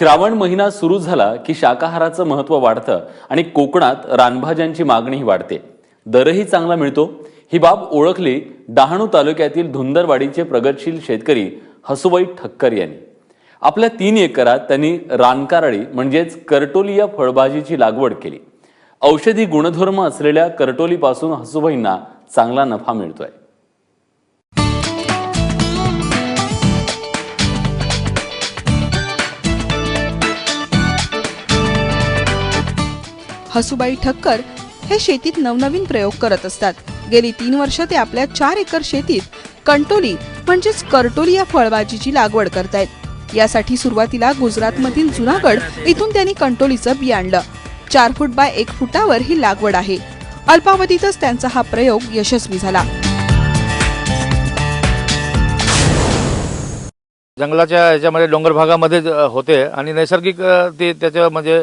श्रावण महिना सुरू झाला की शाकाहाराचं महत्त्व वाढतं आणि कोकणात रानभाज्यांची मागणीही वाढते. दरही चांगला मिळतो. ही बाब ओळखली डहाणू तालुक्यातील धुंदरवाडीचे प्रगतशील शेतकरी हसुबाई ठक्कर यांनी. आपल्या तीन एकरात त्यांनी रानकारळी म्हणजेच करटोली या फळभाजीची लागवड केली. औषधी गुणधर्म असलेल्या करटोलीपासून हसुबाईंना चांगला नफा मिळतोय. हसुबाई ठक्कर हे शेतीत नवनवीन प्रयोग करत असतात. गेली तीन वर्ष ते आपल्या चार एकर शेतीत कंटोली म्हणजेच करटोली या फळभाजीची लागवड करतायत. यासाठी सुरुवातीला गुजरातमधील जुनागड इथून त्यांनी कंटोलीचं बी आणलं. चार फूट बाय एक फुटावर ही लागवड आहे. अल्पावधीतच त्यांचा हा प्रयोग यशस्वी झाला. जंगलाच्या याच्यामध्ये डोंगर भागामध्ये होते आणि नैसर्गिक ते त्याच्या म्हणजे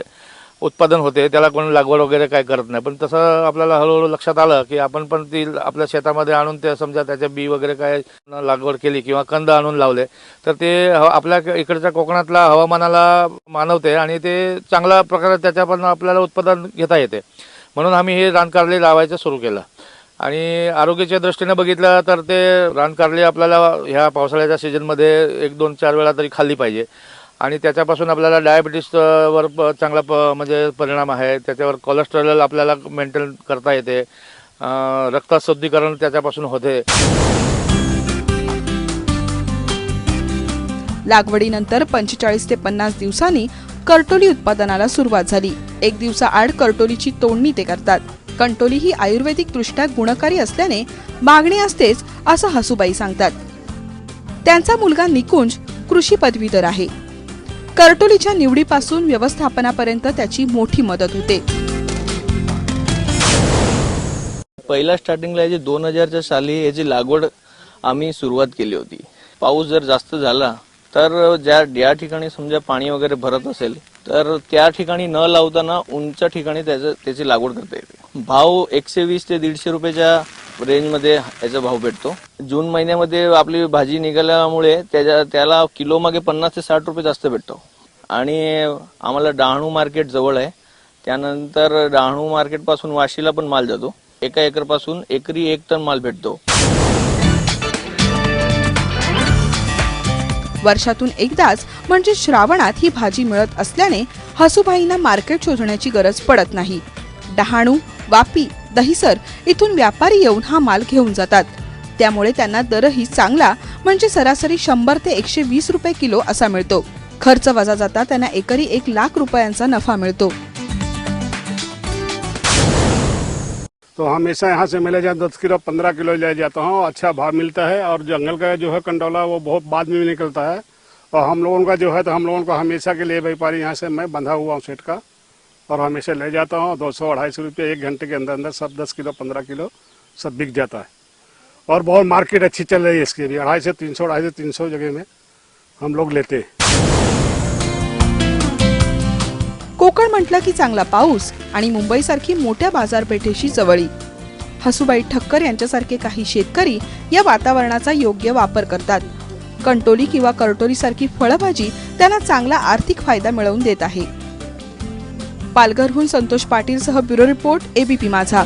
उत्पादन होते त्याला कोणी लागवड वगैरे काय करत नाही. पण तसं आपल्याला हळूहळू लक्षात आलं की आपण पण ती आपल्या शेतामध्ये आणून ते समजा त्याच्या बी वगैरे काय लागवड केली किंवा कंद आणून लावले तर ते आपल्या इकडच्या कोकणातल्या हवामानाला मानवते आणि ते चांगल्या प्रकारे त्याच्या पण आपल्याला उत्पादन घेता येते. म्हणून आम्ही हे रानकारले लावायचं सुरू केलं. आणि आरोग्याच्या दृष्टीने बघितलं तर ते रानकारली आपल्याला ह्या पावसाळ्याच्या सीझनमध्ये एक दोन चार वेळा तरी खाल्ली पाहिजे. आणि त्याच्यापासून आपल्याला डायबिटीसवर प- चांगला प म्हणजे परिणाम आहे. त्याच्यावर कोलेस्ट्रॉल आपल्याला मेंटेन करता येते. रक्तशुद्धीकरण त्याच्यापासून होते. लागवडीनंतर पंचेचाळीस ते पन्नास दिवसांनी करटोली उत्पादनाला सुरुवात झाली. एक दिवसाआड करटोलीची तोडणी ते करतात. कंटोली ही आयुर्वेदिक दृष्ट्या गुणकारी असल्याने मागणी असतेच असं हसूबाई सांगतात. त्यांचा मुलगा निकुंज कृषी पदवीधर आहे. करटोलीच्या निवडीपासून व्यवस्थापनापर्यंत त्याची मोठी मदत होते. पहिल्या स्टार्टिंगला याची दोन हजारच्या साली याची लागवड आम्ही सुरुवात केली होती. पाऊस जर जास्त झाला तर ज्या ज्या ठिकाणी समजा पाणी वगैरे भरत असेल तर त्या ठिकाणी न लावताना उंच ठिकाणी त्याचं त्याची लागवड करता येते. भाव एकशे वीस ते दीडशे रुपयाच्या रेंजमध्ये याचा भाव भेटतो. जून महिन्यामध्ये आपली भाजी निघाल्यामुळे त्याच्या त्याला किलो मागे पन्नास ते साठ रुपये जास्त भेटतो. आणि आम्हाला डहाणू मार्केट जवळ आहे. त्यानंतर डहाणू मार्केटपासून वाशीला पण माल जातो. एका एकरपासून एकरी एक टन माल भेटतो. वर्षातून एकदाच म्हणजे श्रावणात ही भाजी मिळत असल्याने हसूबाईंना मार्केट शोधण्याची गरज पडत नाही. डहाणू वापी दहिसर इथून व्यापारी येऊन हा माल घेऊन जातात. त्यामुळे त्यांना दरही चांगला म्हणजे सरासरी शंभर ते एकशे वीस रुपये किलो असा मिळतो. खर्च वजा जाता त्यांना एकरी एक लाख रुपयांचा नफा मिळतो. तो हमेशा यहाँ से मिले जाए दस किलो पंद्रह किलो ले जाता हूँ अच्छा भाव मिलता है और जंगल का जो है कंडौला वो बहुत बाद में भी निकलता है। और हम लोगों का जो है तो हम लोगों को हमेशा के लिए व्यापारी यहाँ से मैं बंधा हुआ हूँ सेठ का। और हमेशा ले जाता हूँ दो सौ अढ़ाई सौ रुपये एक घंटे के अंदर अंदर सब दस किलो पंद्रह किलो सब बिक जाता है। और बहुत मार्केट अच्छी चल रही है इसकी भी अढ़ाई से तीन सौ अढ़ाई से तीन सौ जगह में हम लोग लेते हैं। कोकण म्हटलं की चांगला पाऊस आणि मुंबईसारखी मोठ्या बाजारपेठेशी जवळी. हसूबाई ठक्कर यांच्यासारखे काही शेतकरी या वातावरणाचा योग्य वापर करतात. कंटोली किंवा करटोली सारखी फळभाजी त्यांना चांगला आर्थिक फायदा मिळवून देत आहे. पालघरहून संतोष पाटील सह ब्युरो रिपोर्ट एबीपी माझा.